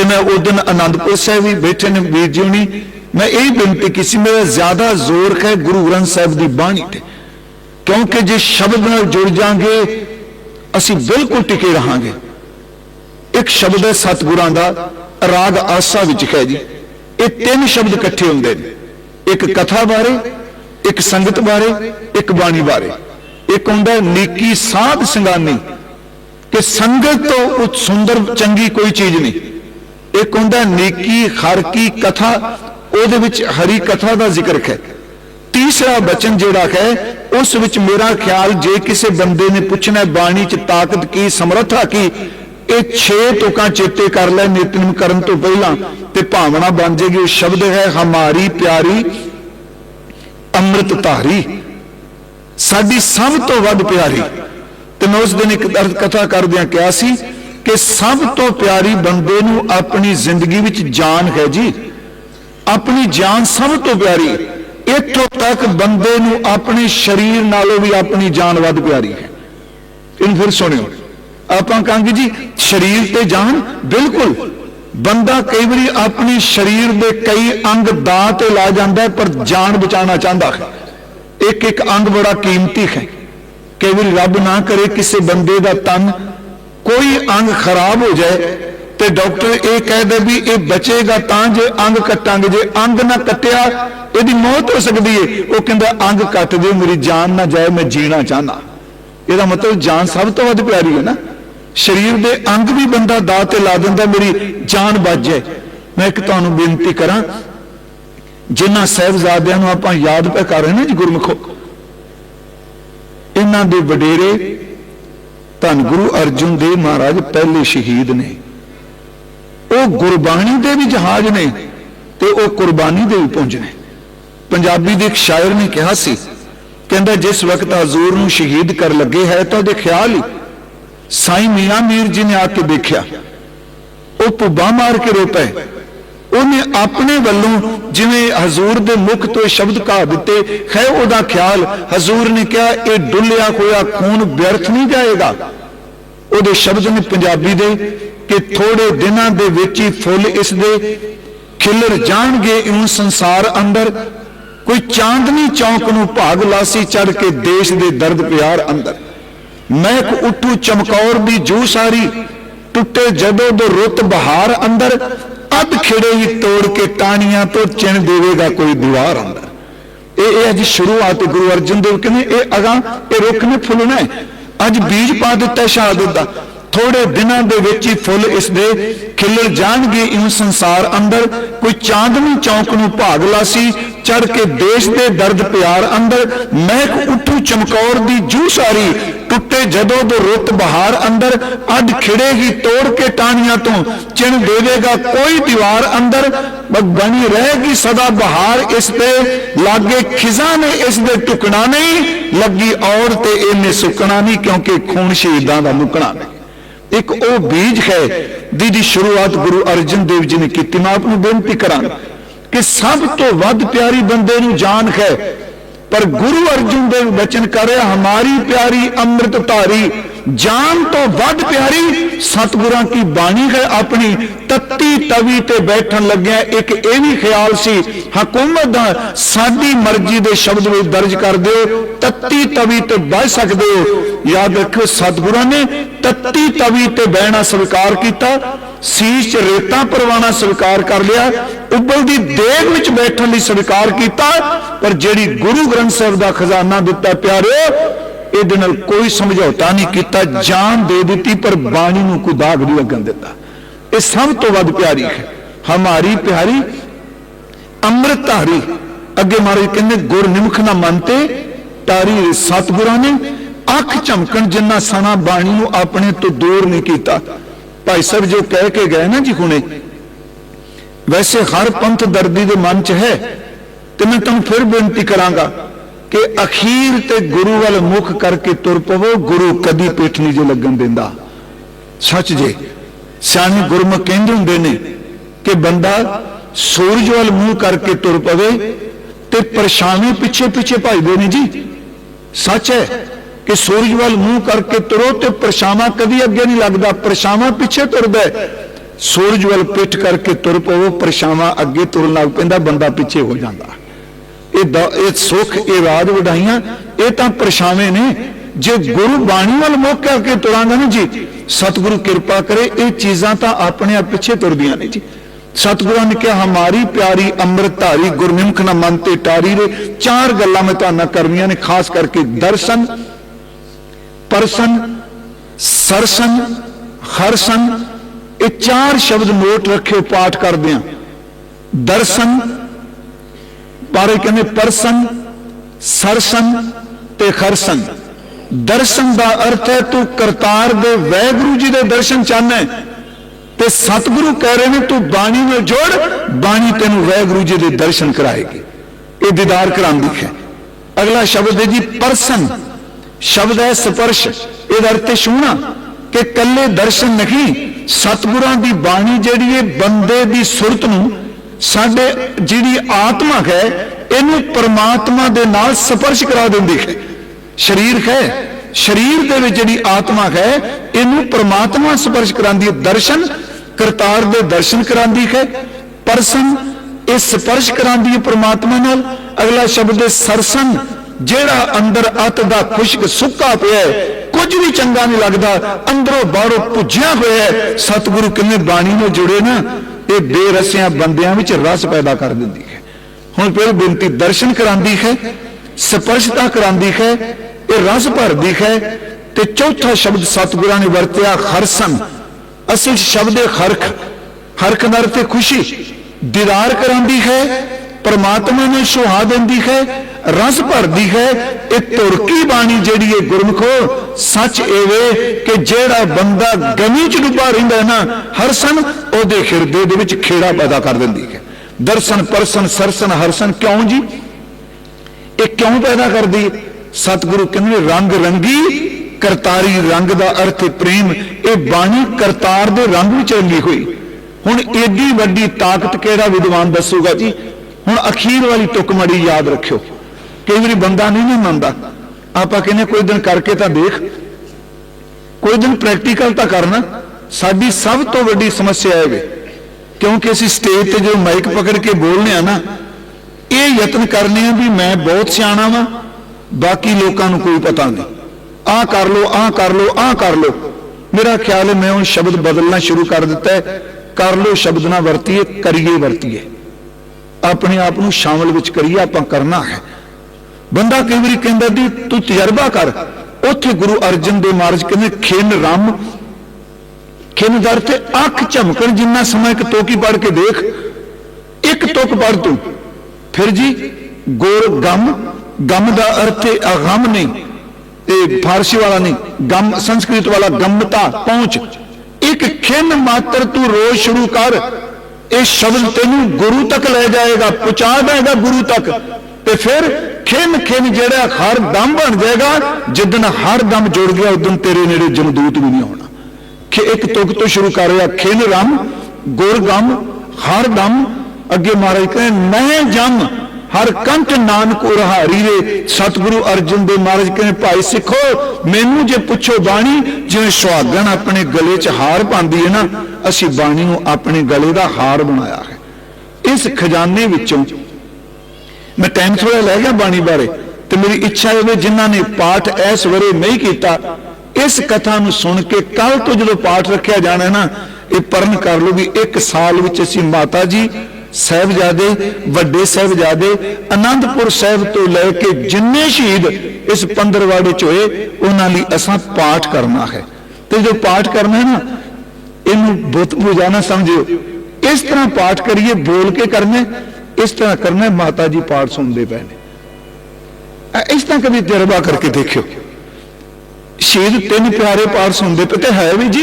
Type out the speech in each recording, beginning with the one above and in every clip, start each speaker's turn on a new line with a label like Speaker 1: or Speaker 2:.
Speaker 1: ਤੇ ਮੈਂ ਉਸ ਦਿਨ ਆਨੰਦਪੁਰ ਸਾਹਿਬ ਵੀ ਬੈਠੇ ਨੇ ਵੀਰ ਜੀ ਹੁਣੀ। ਮੈਂ ਇਹ ਬੇਨਤੀ ਕੀਤੀ ਮੇਰਾ ਜ਼ਿਆਦਾ ਜ਼ੋਰ ਹੈ ਗੁਰੂ ਗ੍ਰੰਥ ਸਾਹਿਬ ਦੀ ਬਾਣੀ ਤੇ। ਕਿਉਂਕਿ ਜੇ ਸ਼ਬਦ ਨਾਲ ਜੁੜ ਜਾਾਂਗੇ, ਅਸੀਂ ਬਿਲਕੁਲ ਟਿਕੇ ਰਹਾਂਗੇ। ਇੱਕ ਸ਼ਬਦ ਹੈ ਸਤਿਗੁਰਾਂ ਦਾ, ਰਾਗ ਆਸਾ ਵਿੱਚ ਹੈ ਜੀ। ਇਹ ਤਿੰਨ ਸ਼ਬਦ ਇਕੱਠੇ ਹੁੰਦੇ ਨੇ। ਇੱਕ ਕਥਾ ਬਾਰੇ, ਇੱਕ ਸੰਗਤ ਬਾਰੇ, ਇੱਕ ਬਾਣੀ ਬਾਰੇ। ਇੱਕ ਹੁੰਦਾ ਹੈ, ਨੀਕੀ ਸਾਧ ਸੰਗਾਨੀ। ਕਿ ਸੰਗਤ ਤੋਂ ਉਹ ਸੁੰਦਰ ਚੰਗੀ ਕੋਈ ਚੀਜ਼ ਨਹੀਂ। ਇੱਕ ਹੁੰਦਾ ਨੇਕੀ ਨੀਕੀ ਹਰ ਕੀ ਕਥਾ, ਉਹਦੇ ਵਿੱਚ ਹਰੀ ਕਥਾ ਦਾ ਜ਼ਿਕਰ ਹੈ। ਤੀਸਰਾ ਬਚਨ ਜਿਹੜਾ ਹੈ, ਉਸ ਵਿੱਚ ਮੇਰਾ ਖਿਆਲ ਜੇ ਕਿਸੇ ਬੰਦੇ ਨੇ ਪੁੱਛਣਾ ਬਾਣੀ ਚ ਤਾਕਤ ਕੀ, ਸਮਰੱਥਾ ਕੀ, ਇਹ 6 ਤੁਕਾਂ ਚੇਤੇ ਕਰ ਲੈ, ਨਿਤਨੇਮ ਕਰਨ ਤੋਂ ਪਹਿਲਾਂ, ਤੇ ਭਾਵਨਾ ਬਣ ਜੇਗੀ ਉਹ ਸ਼ਬਦ ਹੈ, ਹਮਾਰੀ ਪਿਆਰੀ ਅੰਮ੍ਰਿਤ ਧਾਰੀ। ਸਾਡੀ ਸਭ ਤੋਂ ਵੱਧ ਪਿਆਰੀ। ਤੇ ਮੈਂ ਉਸ ਦਿਨ ਇੱਕ ਦਰਦ ਕਥਾ ਕਰਦਿਆਂ ਕਿਹਾ ਸੀ ਕਿ ਸਭ ਤੋਂ ਪਿਆਰੀ ਬੰਦੇ ਨੂੰ ਆਪਣੀ ਜ਼ਿੰਦਗੀ ਵਿੱਚ ਜਾਨ ਹੈ ਜੀ। ਆਪਣੀ ਜਾਨ ਸਭ ਤੋਂ ਪਿਆਰੀ। ਇੱਥੋਂ ਤੱਕ ਬੰਦੇ ਨੂੰ ਆਪਣੇ ਸਰੀਰ ਨਾਲੋਂ ਵੀ ਆਪਣੀ ਜਾਨ ਵੱਧ ਪਿਆਰੀ ਹੈ। ਇਹਨੂੰ ਫਿਰ ਸੁਣਿਓ। ਆਪਾਂ ਕਹਾਂਗੇ ਜੀ, ਸਰੀਰ ਤੇ ਜਾਨ? ਬਿਲਕੁਲ। ਬੰਦਾ ਕਈ ਵਾਰੀ ਆਪਣੀ ਸਰੀਰ ਦੇ ਕਈ ਅੰਗ ਦਾ ਤੇ ਲਾ ਜਾਂਦਾ ਹੈ, ਪਰ ਜਾਨ ਬਚਾਉਣਾ ਚਾਹੁੰਦਾ ਹੈ। ਇੱਕ ਇੱਕ ਅੰਗ ਬੜਾ ਕੀਮਤੀ ਹੈ। ਕਈ ਵਾਰੀ ਰੱਬ ਨਾ ਕਰੇ ਕਿਸੇ ਬੰਦੇ ਦਾ ਤਨ ਕੋਈ ਅੰਗ ਖਰਾਬ ਹੋ ਜਾਏ ਤੇ ਡਾਕਟਰ ਇਹ ਕਹਿ ਵੀ ਇਹ ਬਚੇਗਾ ਤਾਂ ਜੇ ਅੰਗ ਕੱਟਾਂਗੇ, ਜੇ ਅੰਗ ਨਾ ਕੱਟਿਆ, ਇਹਦੀ ਮੌਤ ਹੋ ਸਕਦੀ ਏ। ਉਹ ਕਹਿੰਦਾ, ਅੰਗ ਕੱਟ ਦਿਓ ਮੇਰੀ ਜਾਨ ਨਾ ਜਾਏ, ਮੈਂ ਜੀਣਾ ਚਾਹਨਾ ਇਹਦਾ ਮਤਲਬ ਜਾਨ ਸਭ ਤੋਂ ਵੱਧ ਪਿਆਰੀ ਹੈ ਨਾ। ਸਰੀਰ ਦੇ ਅੰਗ ਵੀ ਬੰਦਾ ਦਾਅ ਤੇ ਲਾ ਦਿੰਦਾ, ਮੇਰੀ ਜਾਨ ਬਚ ਜਾਏ। ਮੈਂ ਇੱਕ ਤੁਹਾਨੂੰ ਬੇਨਤੀ ਕਰਾਂ ਜਿਨ੍ਹਾਂ ਸਹਿਬਜ਼ਾਦਿਆਂ ਨੂੰ ਆਪਾਂ ਯਾਦ ਪੈ ਕਰ ਰਹੇ ਨੇ ਜੀ ਗੁਰਮੁਖੋ, ਇਹਨਾਂ ਦੇ ਵਡੇਰੇ ਧੰਨ ਗੁਰੂ ਅਰਜੁਨ ਦੇਵ ਮਹਾਰਾਜ ਪਹਿਲੇ ਸ਼ਹੀਦ ਨੇ। ਉਹ ਗੁਰਬਾਣੀ ਦੇ ਵੀ ਜਹਾਜ਼ ਨੇ ਤੇ ਉਹ ਕੁਰਬਾਨੀ ਦੇ ਵੀ ਪੁੰਜ ਨੇ। ਪੰਜਾਬੀ ਦੇ ਇੱਕ ਸ਼ਾਇਰ ਨੇ ਕਿਹਾ ਸੀ, ਕਹਿੰਦਾ ਜਿਸ ਵਕਤ ਹਜ਼ੂਰ ਨੂੰ ਸ਼ਹੀਦ ਕਰ ਲੱਗੇ ਹੈ ਤਾਂ ਉਹਦੇ ਖਿਆਲ ਹੀ ਸਾਈਂ ਮੀਆਂ ਮੀਰ ਜੀ ਨੇ ਆ ਕੇ ਦੇਖਿਆ। ਉਹ ਪੁੱਬਾ ਮਾਰ ਕੇ ਰੋ ਪਏ। ਉਹਨੇ ਆਪਣੇ ਵੱਲੋਂ ਜਿਵੇਂ ਹਜ਼ੂਰ ਦੇ ਮੁਖ ਤੋਂ ਸ਼ਬਦ ਕਹਾ ਦਿੱਤੇ ਹੈ ਉਹਦਾ ਖਿਆਲ ਹਜ਼ੂਰ ਨੇ ਕਿਹਾ, ਇਹ ਡੁੱਲਿਆ ਹੋਇਆ ਖੂਨ ਵਿਅਰਥ ਨਹੀਂ ਜਾਏਗਾ। ਉਹਦੇ ਸ਼ਬਦ ਨੇ ਪੰਜਾਬੀ ਦੇ ਕਿ ਥੋੜੇ ਦਿਨਾਂ ਦੇ ਵਿੱਚ ਹੀ ਫੁੱਲ ਇਸ ਦੇ ਖਿਲਰ ਜਾਣਗੇ, ਇਉਂ ਸੰਸਾਰ ਅੰਦਰ ਕੋਈ ਚਾਂਦਨੀ ਚੌਂਕ ਨੂੰ ਭਾਗ ਲਾਸੀ ਚੜ ਕੇ ਦੇਸ਼ ਦੇ ਦਰਦ ਪਿਆਰ ਅੰਦਰ। ਮਹਿਕ ਉੱਠੂ ਚਮਕੌਰ ਦੀ ਜੂ ਸਾਰੀ, ਟੁੱਟੇ ਜਦੋਂ ਦੋ ਰੁੱਤ ਬਹਾਰ ਅੰਦਰ, ਅੱਧ ਖਿੜੇ ਹੀ ਤੋੜ ਕੇ ਟਾਣੀਆਂ ਤੋਂ ਚਿਣ ਦੇਵੇਗਾ ਕੋਈ ਦੀਵਾਰ ਅੰਦਰ। ਇਹ ਇਹ ਅੱਜ ਸ਼ੁਰੂਆਤ ਗੁਰੂ ਅਰਜਨ ਦੇਵ ਕਹਿੰਦੇ, ਇਹ ਅਗਾ ਇਹ ਰੁੱਖ ਨੇ ਫੁੱਲਣਾ ਹੈ ਅੱਜ ਬੀਜ ਪਾ ਦਿੱਤਾ ਸ਼ਹਾਦਤ ਦਾ ਥੋੜੇ ਦਿਨਾਂ ਦੇ ਵਿੱਚ ਹੀ ਫੁੱਲ ਇਸ ਦੇ ਖਿਲਰ ਜਾਣਗੇ। ਇਉਂ ਸੰਸਾਰ ਅੰਦਰ ਕੋਈ ਚਾਂਦਨੀ ਚੌਂਕ ਨੂੰ ਭਾਗ ਲਾਸੀ ਚੜ ਕੇ ਦੇਸ਼ ਦੇ ਦਰਦ ਪਿਆਰ ਅੰਦਰ ਮਹਿਕ ਉੱਠੂ ਚਮਕੌਰ ਦੀ ਜੂ ਸਾਰੀ ਟੁੱਟੇ ਜਦੋਂ ਦੋ ਰੁੱਤ ਬਹਾਰ ਅੰਦਰ ਅੱਧ ਖਿੜੇਗੀ ਤੋੜ ਕੇ ਟਾਣੀਆਂ ਤੋਂ ਚਿਣ ਦੇਵੇਗਾ ਕੋਈ ਦੀਵਾਰ ਅੰਦਰ। ਬ- ਬਣੀ ਰਹੇਗੀ ਸਦਾ ਬਹਾਰ ਇਸ ਤੇ ਲਾਗੇ ਖਿਜਾਂ ਨੇ ਇਸ ਦੇ ਟੁਕਣਾ ਨਹੀਂ। ਲੱਗੀ ਔਰ ਤੇ ਇਹਨੇ ਸੁੱਕਣਾ ਨਹੀਂ, ਕਿਉਂਕਿ ਖੂਨ ਸ਼ਹੀਦਾਂ ਦਾ ਮੁਕਣਾ ਨਹੀਂ। ਇੱਕ ਉਹ ਬੀਜ ਹੈ ਜਿਹਦੀ ਸ਼ੁਰੂਆਤ ਗੁਰੂ ਅਰਜਨ ਦੇਵ ਜੀ ਨੇ ਕੀਤੀ। ਮੈਂ ਆਪ ਨੂੰ ਬੇਨਤੀ ਕਰਾਂ ਕਿ ਸਭ ਤੋਂ ਵੱਧ ਪਿਆਰੀ ਬੰਦੇ ਨੂੰ ਜਾਨ ਹੈ, ਪਰ ਗੁਰੂ ਅਰਜਨ ਦੇਵ ਬਚਨ ਕਰ ਰਿਹਾ, ਹਮਾਰੀ ਪਿਆਰੀ ਅੰਮ੍ਰਿਤ ਧਾਰੀ ਜਾਨ ਤੋਂ ਵੱਧ ਪਿਆਰੀ ਸਤਿਗੁਰਾਂ ਕੀ ਬਾਣੀ ਹੈ ਆਪਣੀ? ਤੱਤੀ ਤਵੀ ਤੇ ਬੈਠਣ ਲੱਗਿਆ ਇੱਕ ਇਹ ਵੀ ਖਿਆਲ ਸੀ, ਹਕੂਮਤ ਦਾ ਸਾਡੀ ਮਰਜ਼ੀ ਦੇ ਸ਼ਬਦ ਵਿੱਚ ਦਰਜ ਕਰ ਦਿਓ, ਤੱਤੀ ਤਵੀ ਤੇ ਬਹਿ ਸਕਦੇ ਹੋ। ਯਾਦ ਰੱਖੋ ਸਤਿਗੁਰਾਂ ਨੇ ਤੱਤੀ ਤਵੀ ਤੇ ਬਹਿਣਾ ਸਵੀਕਾਰ ਕੀਤਾ, ਸੀਸ ਚ ਰੇਤਾ ਪਰਵਾਣਾ ਸਵੀਕਾਰ ਕਰ ਲਿਆ ਉਬਲਦੀ ਦੇਗ ਵਿੱਚ ਬੈਠਣ ਲਈ ਸਵੀਕਾਰ ਕੀਤਾ, ਪਰ ਜਿਹੜੀ ਗੁਰੂ ਗ੍ਰੰਥ ਸਾਹਿਬ ਦਾ ਖਜ਼ਾਨਾ ਦਿੱਤਾ ਪਿਆਰੇ ਇਹਦੇ ਨਾਲ ਕੋਈ ਸਮਝੌਤਾ ਨਹੀਂ ਕੀਤਾ, ਜਾਨ ਦੇ ਦਿੱਤੀ, ਪਰ ਬਾਣੀ ਨੂੰ ਕੋਈ ਦਾਗ ਨਹੀਂ ਲੱਗਣ ਦਿੱਤਾ। ਇਹ ਸਭ ਤੋਂ ਵੱਧ ਪਿਆਰੀ ਹੈ। ਹਮਾਰੀ ਪਿਆਰੀ, ਅੰਮ੍ਰਿਤ ਧਾਰੀ। ਅੱਗੇ ਮਹਾਰਾਜ ਕਹਿੰਦੇ, ਗੁਰ ਨਿਮਖ ਨਾ ਮੰਨਤੇ ਤਾਰੀ ਸਤਿਗੁਰਾਂ ਨੇ। ਅੱਖ ਝਮਕਣ ਜਿੰਨਾ ਸਣਾ ਬਾਣੀ ਨੂੰ ਆਪਣੇ ਤੋਂ ਦੂਰ ਨਹੀਂ ਕੀਤਾ। ਭਾਈ ਸਾਹਿਬ ਜੋ ਕਹਿ ਕੇ ਗਏ ਨਾ ਜੀ ਹੁਣੇ, ਵੈਸੇ ਹਰ ਪੰਥ ਦਰਦੀ ਦੇ ਮਨ 'ਚ ਹੈ, ਤੇ ਮੈਂ ਤੁਹਾਨੂੰ ਫਿਰ ਬੇਨਤੀ ਕਰਾਂਗਾ ਕਿ ਅਖੀਰ ਤੇ ਗੁਰੂ ਵੱਲ ਮੁਖ ਕਰਕੇ ਤੁਰ ਪਵੋ, ਗੁਰੂ ਕਦੀ ਪਿੱਠ ਨਹੀਂ ਜੇ ਲੱਗਣ ਦਿੰਦਾ। ਸੱਚ ਜੇ, ਸਿਆਣੇ ਗੁਰਮੁਖ ਕਹਿੰਦੇ ਹੁੰਦੇ ਨੇ ਕਿ ਬੰਦਾ ਸੂਰਜ ਵੱਲ ਮੂੰਹ ਕਰਕੇ ਤੁਰ ਪਵੇ ਤੇ ਪਰਛਾਵੇਂ ਪਿੱਛੇ ਪਿੱਛੇ ਭਜਦੇ ਨੇ ਜੀ। ਸੱਚ ਹੈ ਕਿ ਸੂਰਜ ਵੱਲ ਮੂੰਹ ਕਰਕੇ ਤੁਰੋ ਤੇ ਪਰਛਾਵਾਂ ਕਦੀ ਅੱਗੇ ਨਹੀਂ ਲੱਗਦਾ ਪਰਛਾਵਾਂ ਪਿੱਛੇ ਤੁਰਦਾ ਸੂਰਜ ਵੱਲ ਪਿੱਠ ਕਰਕੇ ਤੁਰ ਪਵੋ ਪਰਛਾਵਾਂ ਅੱਗੇ ਤੁਰਨ ਲੱਗ ਪੈਂਦਾ, ਬੰਦਾ ਪਿੱਛੇ ਹੋ ਜਾਂਦਾ। ਇਹ ਦ- ਇਹ ਸੁੱਖ, ਇਹ ਰਾਜ ਵਡਾਈਆਂ, ਇਹ ਤਾਂ ਪਰਛਾਵੇਂ ਨੇ। ਜੇ ਗੁਰੂ ਬਾਣੀ ਵੱਲ ਮੁੱਖ ਕਰਕੇ ਤੁਰਾਂਗੇ ਨਾ ਜੀ, ਸਤਿਗੁਰੂ ਕਿਰਪਾ ਕਰੇ, ਇਹ ਚੀਜ਼ਾਂ ਤਾਂ ਆਪਣੇ ਆਪ ਪਿੱਛੇ ਤੁਰਦੀਆਂ ਨੇ ਜੀ। ਸਤਿਗੁਰਾਂ ਨੇ ਕਿਹਾ, ਹਮਾਰੀ ਪਿਆਰੀ ਅੰਮ੍ਰਿਤਧਾਰੀ ਗੁਰਮੁਖ ਨਾ ਮਨ ਤੇ ਟਾਰੀ ਰੇ। ਚਾਰ ਗੱਲਾਂ ਮੈਂ ਤੁਹਾਨੂੰ ਕਰਨੀਆਂ ਨੇ, ਖਾਸ ਕਰਕੇ ਦਰਸ਼ਨ, ਪਰਸਨ, ਸਰਸਨ, ਹਰਸਨ। ਇਹ ਚਾਰ ਸ਼ਬਦ ਨੋਟ ਰੱਖਿਓ, ਪਾਠ ਕਰਦੇ ਆ। ਦਰਸ਼ਨ ਬਾਰੇ ਕਹਿੰਦੇ ਪਰਸਨ ਸਰਸਨ ਤੇ ਖਰਸਨ ਦਰਸ਼ਨ ਦਾ ਅਰਥ ਹੈ ਤੂੰ ਕਰਤਾਰ ਦੇ ਵੈਗੁਰੂ ਜੀ ਦੇ ਦਰਸ਼ਨ ਚਾਹਨਾ ਤੇ ਸਤਿਗੁਰੂ ਕਹਿ ਰਹੇ ਨੇ ਤੂੰ ਬਾਣੀ ਨਾਲ ਜੋੜ ਬਾਣੀ ਤੈਨੂੰ ਵੈਗੁਰੂ ਜੀ ਦੇ ਦਰਸ਼ਨ ਕਰਾਏਗੀ ਇਹ ਦੀਦਾਰ ਕਰਾਂਦੀ ਹੈ ਅਗਲਾ ਸ਼ਬਦ ਹੈ ਜੀ ਪਰਸਨ ਸ਼ਬਦ ਹੈ ਸਪਰਸ਼ ਇਹਦਾ ਅਰਥ ਹੈ ਛੂਹਣਾ ਕਿ ਕੱਲੇ ਦਰਸ਼ਨ ਨਹੀਂ ਸਤਿਗੁਰਾਂ ਦੀ ਬਾਣੀ ਜਿਹੜੀ ਹੈ ਬੰਦੇ ਦੀ ਸੁਰਤ ਨੂੰ ਸਾਡੇ ਜਿਹੜੀ ਆਤਮਾ ਹੈ, ਇਹਨੂੰ ਪਰਮਾਤਮਾ ਦੇ ਨਾਲ ਸਪਰਸ਼ ਕਰਾ ਦਿੰਦੀ ਹੈ। ਸਰੀਰ ਹੈ, ਸਰੀਰ ਦੇ ਵਿੱਚ ਜਿਹੜੀ ਆਤਮਾ ਹੈ, ਇਹਨੂੰ ਪਰਮਾਤਮਾ ਸਪਰਸ਼ ਕਰਾਂਦੀ ਹੈ। ਦਰਸ਼ਨ ਕਰਤਾਰ ਦੇ ਦਰਸ਼ਨ ਕਰਾਂਦੀ ਹੈ, ਪਰਸਨ ਇਹ ਸਪਰਸ਼ ਕਰਾਂਦੀ ਹੈ ਪਰਮਾਤਮਾ ਨਾਲ। ਅਗਲਾ ਸ਼ਬਦ ਹੈ, ਸਰਸਨ, ਜਿਹੜਾ ਅੰਦਰ ਅਤ ਦਾ ਖੁਸ਼ਕ ਸੁੱਕਾ ਪਿਆ ਹੈ, ਕੁਝ ਵੀ ਚੰਗਾ ਨਹੀਂ ਲੱਗਦਾ, ਅੰਦਰੋਂ ਬਾਹਰੋਂ ਪੁੱਜਿਆ ਹੋਇਆ ਹੈ। ਸਤਿਗੁਰੂ ਕਿੰਨੇ ਬਾਣੀ ਨਾਲ ਜੁੜੇ ਨਾ। ਇਹ ਬੇਰਸਿਆਂ ਬੰਦਿਆਂ ਵਿੱਚ ਰਸ ਪੈਦਾ ਕਰ ਦਿੰਦੀ ਹੈ। ਹੁਣ ਫਿਰ ਬੇਨਤੀ ਦਰਸ਼ਨ ਕਰਾਂਦੀ ਹੈ, ਸਪਰਸ਼ਤਾ ਕਰਾਂਦੀ ਹੈ, ਇਹ ਰਸ ਭਰਦੀ ਹੈ ਤੇ ਚੌਥਾ ਸ਼ਬਦ ਸਤਿਗੁਰਾਂ ਨੇ ਵਰਤਿਆ ਖਰਸਨ ਅਸਲ ਸ਼ਬਦ ਹੈ ਹਰਖ ਹਰਖ ਨਰ ਤੇ ਖੁਸ਼ੀ ਦੀਦਾਰ ਕਰਾਂਦੀ ਹੈ, ਪਰਮਾਤਮਾ ਨੂੰ ਸੁਹਾ ਦਿੰਦੀ ਹੈ, ਰਸ ਭਰਦੀ ਹੈ, ਇਹ ਤੁਰਕੀ ਬਾਣੀ ਜਿਹੜੀ ਹੈ ਗੁਰਮਖੋ ਸੱਚ ਏਵੇ ਕਿ ਜਿਹੜਾ ਬੰਦਾ ਗਮੀ ਚ ਡੁੱਬਾ ਰਹਿੰਦਾ ਹੈ ਨਾ ਹਰਸਨ ਉਹਦੇ ਹਿਰਦੇ ਦੇ ਵਿੱਚ ਖੇੜਾ ਪੈਦਾ ਕਰ ਦਿੰਦੀ ਹੈ। ਦਰਸ਼ਨ, ਪਰਸਨ, ਸਰਸਨ, ਹਰਸਨ ਕਿਉਂ ਜੀ? ਇਹ ਕਿਉਂ ਪੈਦਾ ਕਰਦੀ? ਸਤਿਗੁਰੂ ਕਹਿੰਦੇ ਨੇ, ਰੰਗ ਰੰਗੀ, ਕਰਤਾਰੀ ਰੰਗ ਦਾ ਅਰਥ ਹੈ ਪ੍ਰੇਮ। ਇਹ ਬਾਣੀ ਕਰਤਾਰ ਦੇ ਰੰਗ ਵਿੱਚ ਰੰਗੀ ਹੋਈ। ਹੁਣ ਏਡੀ ਵੱਡੀ ਤਾਕਤ ਕਿਹੜਾ ਵਿਦਵਾਨ ਦੱਸੂਗਾ ਜੀ? ਹੁਣ ਅਖੀਰ ਵਾਲੀ ਤੁਕ ਮੜੀ ਯਾਦ ਰੱਖਿਓ। ਕਈ ਵਾਰੀ ਬੰਦਾ ਨਹੀਂ ਨਾ ਮੰਨਦਾ। ਆਪਾਂ ਕਹਿੰਦੇ ਕੋਈ ਦਿਨ ਕਰਕੇ ਤਾਂ ਦੇਖ, ਕੋਈ ਦਿਨ ਪ੍ਰੈਕਟੀਕਲ ਤਾਂ ਕਰਨਾ। ਸਾਡੀ ਸਭ ਤੋਂ ਵੱਡੀ ਸਮੱਸਿਆ ਹੈ ਵੇ, ਕਿਉਂਕਿ ਅਸੀਂ ਸਟੇਜ ਤੇ ਜਦੋਂ ਮਾਈਕ ਪਕੜ ਕੇ ਬੋਲਨੇ ਆ ਨਾ, ਇਹ ਯਤਨ ਕਰਨੇ ਆ ਵੀ ਮੈਂ ਬਹੁਤ ਸਿਆਣਾ ਵਾਂ, ਬਾਕੀ ਲੋਕਾਂ ਨੂੰ ਕੋਈ ਪਤਾ ਨਹੀਂ। ਆਹ ਕਰ ਲੋ ਆਹ ਕਰ ਲੋ ਆਹ ਕਰ ਲੋ ਮੇਰਾ ਖਿਆਲ ਹੈ ਮੈਂ ਹੁਣ ਸ਼ਬਦ ਬਦਲਣਾ ਸ਼ੁਰੂ ਕਰ ਦਿੱਤਾ ਹੈ। ਕਰ ਲੋ ਸ਼ਬਦ ਨਾ ਵਰਤੀਏ, ਕਰੀਏ, ਵਰਤੀਏ। ਆਪਣੇ ਆਪ ਨੂੰ ਸ਼ਾਮਲ ਵਿੱਚ ਕਰੀਏ, ਆਪਾਂ ਕਰਨਾ ਹੈ। ਬੰਦਾ ਕਈ ਵਾਰੀ ਕਹਿੰਦਾ ਦੀ ਤੂੰ ਤਜਰਬਾ ਕਰ, ਉੱਥੇ ਗੁਰੂ ਅਰਜਨ ਦੇ ਮਹਾਰਾਜ ਕਹਿੰਦੇ, ਖਿੰਨ ਰਮ, ਖਿੰਨ ਦਰ ਤੇ ਅੱਖ ਝਮਕਣ ਜਿੰਨਾ ਸਮਾਂ ਇੱਕ ਤੋਕੀ ਪੜ ਕੇ ਦੇਖ, ਇੱਕ ਤੁਕ ਪੜ ਤੂੰ। ਫਿਰ ਜੀ, ਗੁਰ ਗਮ ਗਮ ਦਾ ਅਰਥ ਹੈ ਅਗਮ ਨਹੀਂ ਇਹ ਫਾਰਸੀ ਵਾਲਾ ਨਹੀਂ, ਗਮ ਸੰਸਕ੍ਰਿਤ ਵਾਲਾ ਗਮਤਾ, ਪਹੁੰਚ। ਇੱਕ ਖਿੰਨ ਮਾਤਰ ਤੂੰ ਰੋਜ਼ ਸ਼ੁਰੂ ਕਰ, ਇਹ ਸ਼ਬਦ ਤੈਨੂੰ ਗੁਰੂ ਤੱਕ ਲੈ ਜਾਏਗਾ, ਪਹੁੰਚਾ ਦੇਗਾ ਗੁਰੂ ਤੱਕ। ਤੇ ਫਿਰ ਖਿੰਨ ਖਿੰਨ ਜਿਹੜਾ ਹਰ ਦਮ ਬਣ ਜਾਏਗਾ ਜਿੱਦਨ ਹਰ ਦਮ ਜੁੜ ਗਿਆ, ਉਦੋਂ ਤੇਰੇ ਨੇੜੇ ਜਮਦੂਤ ਵੀ ਨਹੀਂ ਆਉਣਾ ਕਿ ਇੱਕ ਤੁਕ ਤੋਂ ਸ਼ੁਰੂ ਕਰ ਰਿਹਾ ਖਿੰਨ ਰਮ, ਗੁਰ ਗਮ, ਹਰ ਦਮ, ਅੱਗੇ ਮਹਾਰਾਜ ਕਹਿੰਦੇ ਨਹਿ ਜਮ, ਹਰ ਕੰਠ ਨਾਨਕ ਉਰਹਾਰੀ ਰੇ ਸਤਿਗੁਰੂ ਅਰਜਨ ਦੇ ਮਹਾਰਾਜ ਕਹਿੰਦੇ, ਭਾਈ ਸਿੱਖੋ, ਮੈਨੂੰ ਜੇ ਪੁੱਛੋ ਬਾਣੀ, ਜਿਵੇਂ ਸੁਹਾਗਣ ਆਪਣੇ ਗਲੇ 'ਚ ਹਾਰ ਪਾਉਂਦੀ ਹੈ ਨਾ, ਅਸੀਂ ਬਾਣੀ ਨੂੰ ਆਪਣੇ ਗਲੇ ਦਾ ਹਾਰ ਬਣਾਇਆ ਹੈ। ਇਸ ਖਜ਼ਾਨੇ ਵਿੱਚੋਂ ਮੈਂ ਟਾਈਮ ਥੋੜਾ ਲੈ ਗਿਆ ਬਾਣੀ ਬਾਰੇ ਤੇ ਮੇਰੀ ਇੱਛਾ ਹੋਵੇ ਵੀ ਜਿਨ੍ਹਾਂ ਨੇ ਪਾਠ ਇਸ ਵਰੇ ਨਹੀਂ ਕੀਤਾ, ਇਸ ਕਥਾ ਨੂੰ ਸੁਣ ਕੇ ਕੱਲ ਤੋਂ ਜਦੋਂ ਪਾਠ ਰੱਖਿਆ ਜਾਣਾ ਹੈ ਨਾ, ਇਹ ਪਰਨ ਕਰ ਲਓ ਵੀ ਇੱਕ ਸਾਲ ਵਿੱਚ ਅਸੀਂ ਮਾਤਾ ਜੀ ਸਾਹਿਬਜ਼ਾਦੇ, ਵੱਡੇ ਸਾਹਿਬਜ਼ਾਦੇ, ਅਨੰਦਪੁਰ ਸਾਹਿਬ ਤੋਂ ਲੈ ਕੇ ਜਿੰਨੇ ਸ਼ਹੀਦ ਇਸ ਪੰਦਰਵਾੜੇ ਚ ਹੋਏ, ਉਹਨਾਂ ਲਈ ਅਸਾਂ ਪਾਠ ਕਰਨਾ ਹੈ। ਤੇ ਜੋ ਪਾਠ ਕਰਨਾ ਹੈ ਨਾ, ਇਹਨੂੰ ਬੁੱਤ ਪੂਜਾ ਨਾ ਸਮਝਿਓ। ਇਸ ਤਰ੍ਹਾਂ ਪਾਠ ਕਰੀਏ, ਬੋਲ ਕੇ ਕਰਨਾ ਇਸ ਤਰ੍ਹਾਂ ਕਰਨਾ ਮਾਤਾ ਜੀ ਪਾਠ ਸੁਣਦੇ ਪਏ ਨੇ। ਇਸ ਤਰ੍ਹਾਂ ਕਦੀ ਤਜਰਬਾ ਕਰਕੇ ਦੇਖਿਓ। ਸ਼ਹੀਦ ਤਿੰਨ ਪਿਆਰੇ ਪਾਠ ਸੁਣਦੇ ਪਏ ਤੇ ਹੈ ਵੀ ਜੀ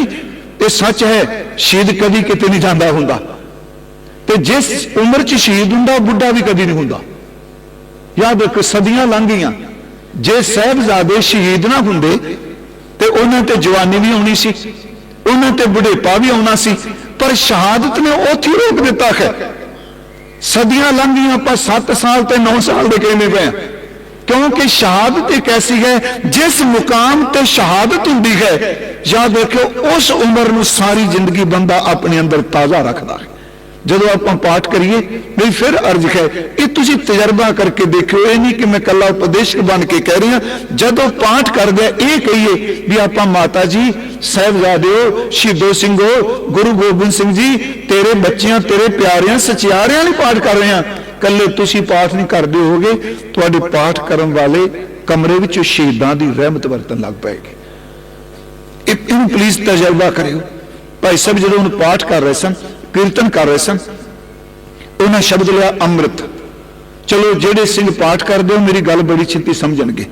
Speaker 1: ਇਹ ਸੱਚ ਹੈ, ਸ਼ਹੀਦ ਕਦੀ ਕਿਤੇ ਨਹੀਂ ਜਾਂਦਾ ਹੁੰਦਾ। ਤੇ ਜਿਸ ਉਮਰ 'ਚ ਸ਼ਹੀਦ ਹੁੰਦਾ ਬੁੱਢਾ ਵੀ ਕਦੀ ਨਹੀਂ ਹੁੰਦਾ। ਯਾਦ ਰੱਖੋ, ਸਦੀਆਂ ਲੰਘ ਗਈਆਂ। ਜੇ ਸਾਹਿਬਜ਼ਾਦੇ ਸ਼ਹੀਦ ਨਾ ਹੁੰਦੇ, ਤੇ ਉਹਨਾਂ ਤੇ ਜਵਾਨੀ ਵੀ ਆਉਣੀ ਸੀ। ਉਹਨਾਂ ਤੇ ਬੁਢੇਪਾ ਵੀ ਆਉਣਾ ਸੀ। ਪਰ ਸ਼ਹਾਦਤ ਨੇ ਉੱਥੇ ਰੋਕ ਦਿੱਤਾ ਹੈ ਸਦੀਆਂ ਲੰਘ ਗਈਆਂ ਆਪਾਂ 7 ਸਾਲ ਤੇ 9 ਸਾਲ ਦੇ ਕਹਿੰਦੇ ਪਏ ਹਾਂ। ਕਿਉਂਕਿ ਸ਼ਹਾਦਤ ਇੱਕ ਐਸੀ ਹੈ, ਜਿਸ ਮੁਕਾਮ ਤੇ ਸ਼ਹਾਦਤ ਹੁੰਦੀ ਹੈ, ਯਾਦ ਰੱਖਿਓ, ਉਸ ਉਮਰ ਨੂੰ ਸਾਰੀ ਜ਼ਿੰਦਗੀ ਬੰਦਾ ਆਪਣੇ ਅੰਦਰ ਤਾਜ਼ਾ ਰੱਖਦਾ ਹੈ ਜਦੋਂ ਆਪਾਂ ਪਾਠ ਕਰੀਏ ਨਹੀਂ ਫਿਰ ਅਰਜ਼ ਹੈ ਇਹ ਤੁਸੀਂ ਤਜਰਬਾ ਕਰਕੇ ਦੇਖਿਓ, ਇਹ ਨਹੀਂ ਕਿ ਮੈਂ ਕੱਲਾ ਉਪਦੇਸ਼ਕ ਬਣ ਕੇ ਕਹਿ ਰਿਹਾ। ਜਦੋਂ ਪਾਠ ਕਰਦੇ ਇਹ ਕਹੀਏ ਵੀ ਆਪਾਂ ਮਾਤਾ ਜੀ, ਸਾਹਿਬਜ਼ਾਦਿਓ, ਸ਼ਹੀਦੋ ਸਿੰਘੋ, ਗੁਰੂ ਗੋਬਿੰਦ ਸਿੰਘ ਜੀ, ਤੇਰੇ ਬੱਚਿਆਂ, ਤੇਰੇ ਪਿਆਰਿਆਂ, ਸਚਿਆਰਿਆਂ ਲਈ ਪਾਠ ਕਰ ਰਹੇ ਹਾਂ। ਕੱਲੇ ਤੁਸੀਂ ਪਾਠ ਨਹੀਂ ਕਰਦੇ ਹੋਗੇ ਤੁਹਾਡੇ ਪਾਠ ਕਰਨ ਵਾਲੇ ਕਮਰੇ ਵਿੱਚ ਸ਼ਹੀਦਾਂ ਦੀ ਰਹਿਮਤ ਵਰਤਣ ਲੱਗ ਪਏਗੀ। ਇਹ- ਪਲੀਜ਼ ਤਜਰਬਾ ਕਰਿਓ। ਭਾਈ ਸਾਹਿਬ ਜਦੋਂ ਉਹਨੂੰ ਪਾਠ ਕਰ ਰਹੇ ਸਨ ਕੀਰਤਨ ਕਰ ਰਹੇ ਸਨ। ਉਹਨਾਂ ਸ਼ਬਦ ਲਿਆ, ਅੰਮ੍ਰਿਤ। ਚਲੋ, ਜਿਹੜੇ ਸਿੰਘ ਪਾਠ ਕਰਦੇ ਹੋ ਮੇਰੀ ਗੱਲ ਬੜੀ ਛੇਤੀ ਸਮਝਣਗੇ।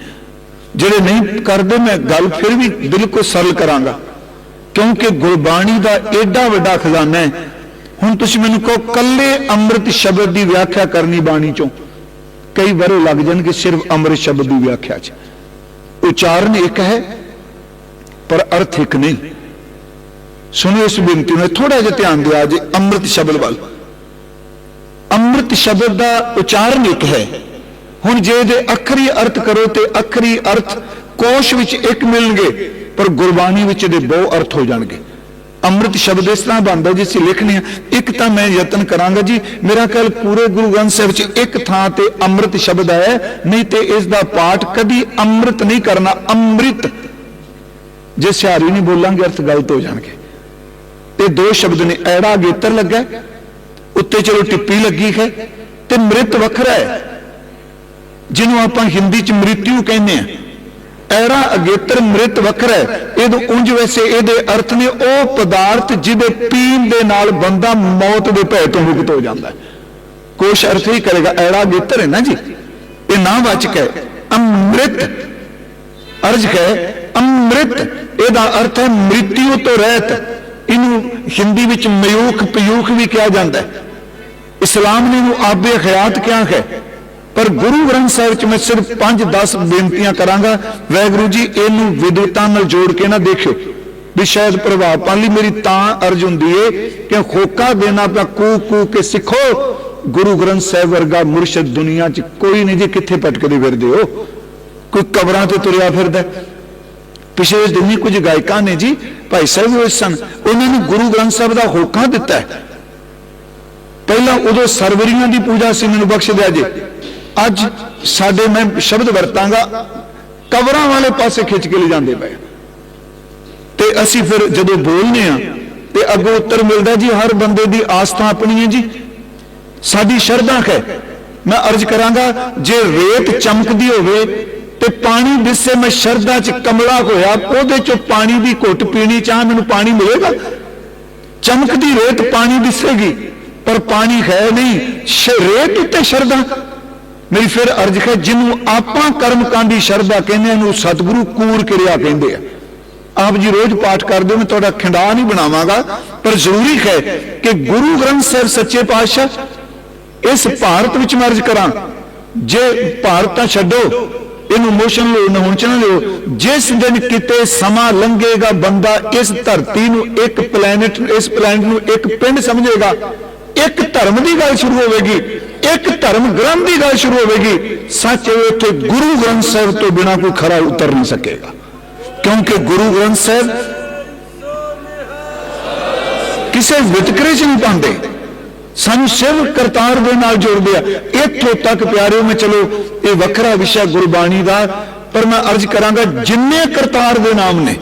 Speaker 1: ਜਿਹੜੇ ਨਹੀਂ ਕਰਦੇ, ਮੈਂ ਗੱਲ ਫਿਰ ਵੀ ਬਿਲਕੁਲ ਸਰਲ ਕਰਾਂਗਾ। ਕਿਉਂਕਿ ਗੁਰਬਾਣੀ ਦਾ ਏਡਾ ਵੱਡਾ ਖਜ਼ਾਨਾ ਹੈ। ਹੁਣ ਤੁਸੀਂ ਮੈਨੂੰ ਕਹੋ, ਕੱਲੇ ਅੰਮ੍ਰਿਤ ਸ਼ਬਦ ਦੀ ਵਿਆਖਿਆ ਕਰਨੀ ਬਾਣੀ ਚੋਂ। ਕਈ ਵਰੇ ਲੱਗ ਜਾਣਗੇ ਸਿਰਫ ਅੰਮ੍ਰਿਤ ਸ਼ਬਦ ਦੀ ਵਿਆਖਿਆ 'ਚ। ਉਚਾਰਨ ਇੱਕ ਹੈ, ਪਰ ਅਰਥ ਇੱਕ ਨਹੀਂ। ਸੁਣੋ ਇਸ ਬੇਨਤੀ ਨੂੰ ਥੋੜਾ ਜਿਹਾ ਧਿਆਨ ਦਿਓ ਜੀ ਅੰਮ੍ਰਿਤ ਸ਼ਬਦ ਵੱਲ। ਅੰਮ੍ਰਿਤ ਸ਼ਬਦ ਦਾ ਉਚਾਰਨ ਇੱਕ ਹੈ। ਹੁਣ ਜੇ ਇਹਦੇ ਅੱਖਰੀ ਅਰਥ ਕਰੋ ਤੇ ਅੱਖਰੀ ਅਰਥ ਕੋਸ਼ ਵਿੱਚ ਇੱਕ ਮਿਲਣਗੇ, ਪਰ ਗੁਰਬਾਣੀ ਵਿੱਚ ਇਹਦੇ ਬਹੁ ਅਰਥ ਹੋ ਜਾਣਗੇ। ਅੰਮ੍ਰਿਤ ਸ਼ਬਦ ਇਸ ਤਰ੍ਹਾਂ ਬਣਦਾ ਜਿਸ ਅਸੀਂ ਲਿਖਣੇ ਆ ਇੱਕ ਤਾਂ ਮੈਂ ਯਤਨ ਕਰਾਂਗਾ ਜੀ, ਮੇਰਾ ਖਿਆਲ ਪੂਰੇ ਗੁਰੂ ਗ੍ਰੰਥ ਸਾਹਿਬ 'ਚ ਇੱਕ ਥਾਂ ਤੇ ਅੰਮ੍ਰਿਤ ਸ਼ਬਦ ਆਇਆ ਨਹੀਂ ਤੇ ਇਸ ਦਾ ਪਾਠ ਕਦੀ ਅੰਮ੍ਰਿਤ ਨਹੀਂ ਕਰਨਾ, ਅੰਮ੍ਰਿਤ। ਜੇ ਸਿਆਰੀ ਨਹੀਂ ਬੋਲਾਂਗੇ, ਅਰਥ ਗਲਤ ਹੋ ਜਾਣਗੇ। ਤੇ ਦੋ ਸ਼ਬਦ ਨੇ, ਐੜਾ ਗੇਤਰ ਲੱਗਾ, ਉੱਤੇ ਚਲੋ ਟਿੱਪੀ ਲੱਗੀ ਹੈ, ਤੇ ਮ੍ਰਿਤ ਵੱਖਰਾ ਹੈ, ਜਿਹਨੂੰ ਆਪਾਂ ਹਿੰਦੀ ਚ ਮ੍ਰਿਤਿਉ ਕਹਿੰਦੇ ਆ ਐੜਾ ਅਗੇਤਰ ਮ੍ਰਿਤ ਵੱਖਰਾ ਹੈ, ਇਹਦੋਂ ਉਂਝ ਵੈਸੇ ਇਹਦੇ ਅਰਥ ਨੇ, ਉਹ ਪਦਾਰਥ ਜਿਹਦੇ ਪੀਣ ਦੇ ਨਾਲ ਬੰਦਾ ਮੌਤ ਦੇ ਭੈ ਤੋਂ ਮੁਕਤ ਹੋ ਜਾਂਦਾ ਹੈ। ਕੋਸ਼ ਅਰਥ ਹੀ ਕਰੇਗਾ, ਐੜਾ ਅਗੇਤਰ ਹੈ ਨਾ ਜੀ? ਇਹ ਨਾ ਵਾਚਕ ਹੈ, ਅੰਮ੍ਰਿਤ ਅਰਜ ਹੈ, ਅੰਮ੍ਰਿਤ, ਇਹਦਾ ਅਰਥ ਹੈ ਮ੍ਰਿਤਿਉ ਤੋਂ ਰਹਿਤ। ਇਹਨੂੰ ਹਿੰਦੀ ਵਿੱਚ ਮਯੂਖ ਪਯੂਖ ਵੀ ਕਿਹਾ ਜਾਂਦਾ ਹੈ। ਇਸਲਾਮ ਨੇ ਇਹਨੂੰ ਆਬੇ ਖਿਆਤ ਕਿਹਾ ਹੈ। ਪਰ ਗੁਰੂ ਗ੍ਰੰਥ ਸਾਹਿਬ ਚ ਮੈਂ ਸਿਰਫ 5-10 ਬੇਨਤੀਆਂ ਕਰਾਂਗਾ। ਵੈਗੁਰੂ ਜੀ, ਇਹਨੂੰ ਵਿਦਵਤਾ ਨਾਲ ਜੋੜ ਕੇ ਨਾ ਦੇਖਿਓ ਵੀ ਸ਼ਾਇਦ ਪ੍ਰਭਾਵ ਪਾਉਣ ਲਈ ਮੇਰੀ ਤਾਂ ਅਰਜ਼ ਹੁੰਦੀ ਏ ਕਿ ਖੋਕਾ ਦੇਣਾ ਪਿਆ, ਕੂ ਕੂ ਕੇ ਸਿੱਖੋ। ਗੁਰੂ ਗ੍ਰੰਥ ਸਾਹਿਬ ਵਰਗਾ ਮੁਰਸ਼ਿਦ ਦੁਨੀਆ 'ਚ ਕੋਈ ਨਹੀਂ ਜੀ ਕਿੱਥੇ ਭਟਕਦੇ ਫਿਰਦੇ ਹੋ। ਕੋਈ ਕਬਰਾਂ ਤੇ ਤੁਰਿਆ ਫਿਰਦਾ ਪਿਛਲੇ ਦਿਨੀ ਕੁਝ ਗਾਇਕਾਂ ਨੇ ਜੀ ਭਾਈ ਸਾਹਿਬ ਹੋਏ ਸਨ, ਉਹਨਾਂ ਨੂੰ ਗੁਰੂ ਗ੍ਰੰਥ ਸਾਹਿਬ ਦਾ ਹੋਕਾ ਦਿੱਤਾ ਹੈ। ਪਹਿਲਾਂ ਉਦੋਂ ਸਰਵਰੀਆਂ ਦੀ ਪੂਜਾ ਸੀ, ਮੈਨੂੰ ਬਖਸ਼ ਦਿਆ ਜੇ। ਅੱਜ ਸਾਡੇ ਮੈਂ ਸ਼ਬਦ ਵਰਤਾਂਗਾ, ਕਬਰਾਂ ਵਾਲੇ ਪਾਸੇ ਖਿੱਚ ਕੇ ਲੈ ਜਾਂਦੇ ਪਏ ਤੇ ਅਸੀਂ ਫਿਰ ਜਦੋਂ ਬੋਲਨੇ ਆ ਤੇ ਅੱਗੋਂ ਉੱਤਰ ਮਿਲਦਾ ਜੀ, ਹਰ ਬੰਦੇ ਦੀ ਆਸਥਾ ਆਪਣੀ ਹੈ ਜੀ। ਸਾਡੀ ਸ਼ਰਧਾ ਹੈ ਮੈਂ ਅਰਜ਼ ਕਰਾਂਗਾ, ਜੇ ਰੇਤ ਚਮਕਦੀ ਹੋਵੇ ਤੇ ਪਾਣੀ ਦਿਸੇ ਮੈਂ ਸ਼ਰਧਾ ਚ ਕਮਲਾ ਹੋਇਆ, ਉਹਦੇ ਚੋਂ ਪਾਣੀ ਦੀ ਘੁੱਟ ਪੀਣੀ, ਚਾਹ ਮੈਨੂੰ ਪਾਣੀ ਮਿਲੇਗਾ? ਚਮਕਦੀ ਰੇਤ ਪਾਣੀ ਦਿਸੇਗੀ, ਪਰ ਪਾਣੀ ਹੈ ਨਹੀਂ। ਸ਼- ਉੱਤੇ ਸ਼ਰਧਾ। ਮੇਰੀ ਫਿਰ ਅਰਜ਼ ਹੈ, ਜਿਹਨੂੰ ਆਪਾਂ ਕਰਮਕਾਂਡੀ ਸ਼ਰਧਾ ਕਹਿੰਦੇ ਆ ਨੂੰ ਸਤਿਗੁਰੂ ਕੂਰ ਕਿਰਿਆ ਕਹਿੰਦੇ ਆ। ਆਪ ਜੀ ਰੋਜ਼ ਪਾਠ ਕਰਦੇ ਹੋ, ਮੈਂ ਤੁਹਾਡਾ ਖਿੰਡਾ ਨਹੀਂ ਬਣਾਵਾਂਗਾ, ਪਰ ਜ਼ਰੂਰੀ ਹੈ ਕਿ ਗੁਰੂ ਗ੍ਰੰਥ ਸਾਹਿਬ ਸੱਚੇ ਪਾਤਸ਼ਾਹ, ਇਸ ਭਾਰਤ ਵਿੱਚ ਮਰਜ ਕਰਾਂ, ਜੇ ਭਾਰਤ ਤਾਂ ਛੱਡੋ ਇਹਨੂੰ ਮੋਸ਼ਨ ਲਓ ਨਹੁਣ ਚ ਲਿਓ ਜਿਸ ਦਿਨ ਕਿਤੇ ਸਮਾਂ ਲੰਘੇਗਾ ਬੰਦਾ, ਇਸ ਧਰਤੀ ਨੂੰ ਇੱਕ ਪਲੈਨਟ ਇਸ ਪਲੈਨਟ ਨੂੰ ਇੱਕ ਪਿੰਡ ਸਮਝੇਗਾ। ਇੱਕ ਧਰਮ ਦੀ ਗੱਲ ਸ਼ੁਰੂ ਹੋਵੇਗੀ, ਇੱਕ ਧਰਮ ਗ੍ਰੰਥ ਦੀ ਗੱਲ ਸ਼ੁਰੂ ਹੋਵੇਗੀ। ਸੱਚ ਇਹ ਉੱਥੇ ਗੁਰੂ ਗ੍ਰੰਥ ਸਾਹਿਬ ਤੋਂ ਬਿਨਾ ਕੋਈ ਖਰਾ ਉਤਰ ਨਹੀਂ ਸਕੇਗਾ। ਕਿਉਂਕਿ ਗੁਰੂ ਗ੍ਰੰਥ ਸਾਹਿਬ ਕਿਸੇ ਵਿਤਕਰੇ 'ਚ ਨਹੀਂ ਪਾਉਂਦੇ। ਸਾਨੂੰ ਸਿਰਫ ਕਰਤਾਰ ਦੇ ਨਾਲ ਜੋੜਦੇ ਆ। ਇੱਥੋਂ ਤੱਕ ਪਿਆਰਿਓ, ਮੈਂ ਚਲੋ, ਇਹ ਵੱਖਰਾ ਵਿਸ਼ਾ ਗੁਰਬਾਣੀ ਦਾ, ਪਰ ਮੈਂ ਅਰਜ਼ ਕਰਾਂਗਾ, ਜਿੰਨੇ ਕਰਤਾਰ ਦੇ ਨਾਮ ਨੇ,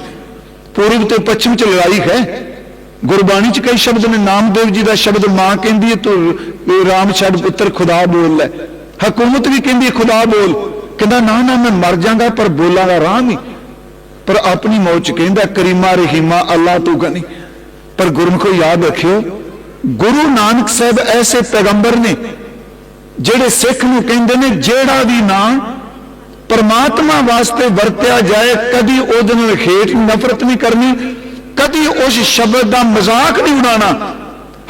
Speaker 1: ਪੂਰਬ ਤੇ ਪੱਛਮ 'ਚ ਲੜਾਈ ਹੈ, ਗੁਰਬਾਣੀ 'ਚ ਕਈ ਸ਼ਬਦ ਨੇ, ਨਾਮਦੇਵ ਜੀ ਦਾ ਸ਼ਬਦ ਮਾਂ ਕਹਿੰਦੀ ਹੈ ਤੂੰ ਰਾਮ ਛੱਡ ਪੁੱਤਰ, ਖੁਦਾ ਬੋਲ ਲੈ। ਹਕੂਮਤ ਵੀ ਕਹਿੰਦੀ ਹੈ ਖੁਦਾ ਬੋਲ। ਕਹਿੰਦਾ, ਨਾ ਨਾ, ਮੈਂ ਮਰ ਜਾਗਾ, ਪਰ ਬੋਲਾਂਗਾ ਰਾਮ ਹੀ ਪਰ ਆਪਣੀ ਮੌਤ 'ਚ ਕਹਿੰਦਾ, ਕਰੀਮਾ, ਰਹੀਮਾ, ਅੱਲਾ ਤੂੰ ਗਨੀ। ਪਰ ਗੁਰਮੁਖੋ, ਯਾਦ ਰੱਖਿਓ ਗੁਰੂ ਨਾਨਕ ਸਾਹਿਬ ਐਸੇ ਪੈਗੰਬਰ ਨੇ ਜਿਹੜੇ ਸਿੱਖ ਨੂੰ ਕਹਿੰਦੇ ਨੇ, ਜਿਹੜਾ ਵੀ ਨਾਂ ਪਰਮਾਤਮਾ ਵਾਸਤੇ ਵਰਤਿਆ ਜਾਏ, ਕਦੀ ਉਹਦੇ ਨਾਲ ਖੇਟ ਨਫ਼ਰਤ ਨਹੀਂ ਕਰਨੀ, ਕਦੀ ਉਸ ਸ਼ਬਦ ਦਾ ਮਜ਼ਾਕ ਨਹੀਂ ਉਡਾਣਾ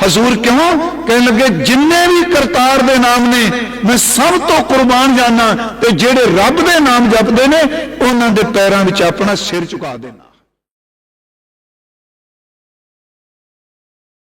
Speaker 1: ਹਜ਼ੂਰ ਕਿਉਂ? ਕਹਿਣ ਲੱਗੇ, ਜਿੰਨੇ ਵੀ ਕਰਤਾਰ ਦੇ ਨਾਮ ਨੇ, ਮੈਂ ਸਭ ਤੋਂ ਕੁਰਬਾਨ ਜਾਣਾ ਤੇ ਜਿਹੜੇ ਰੱਬ ਦੇ ਨਾਮ ਜਪਦੇ ਨੇ, ਉਹਨਾਂ ਦੇ ਪੈਰਾਂ ਵਿੱਚ ਆਪਣਾ ਸਿਰ ਝੁਕਾ ਦੇਣਾ।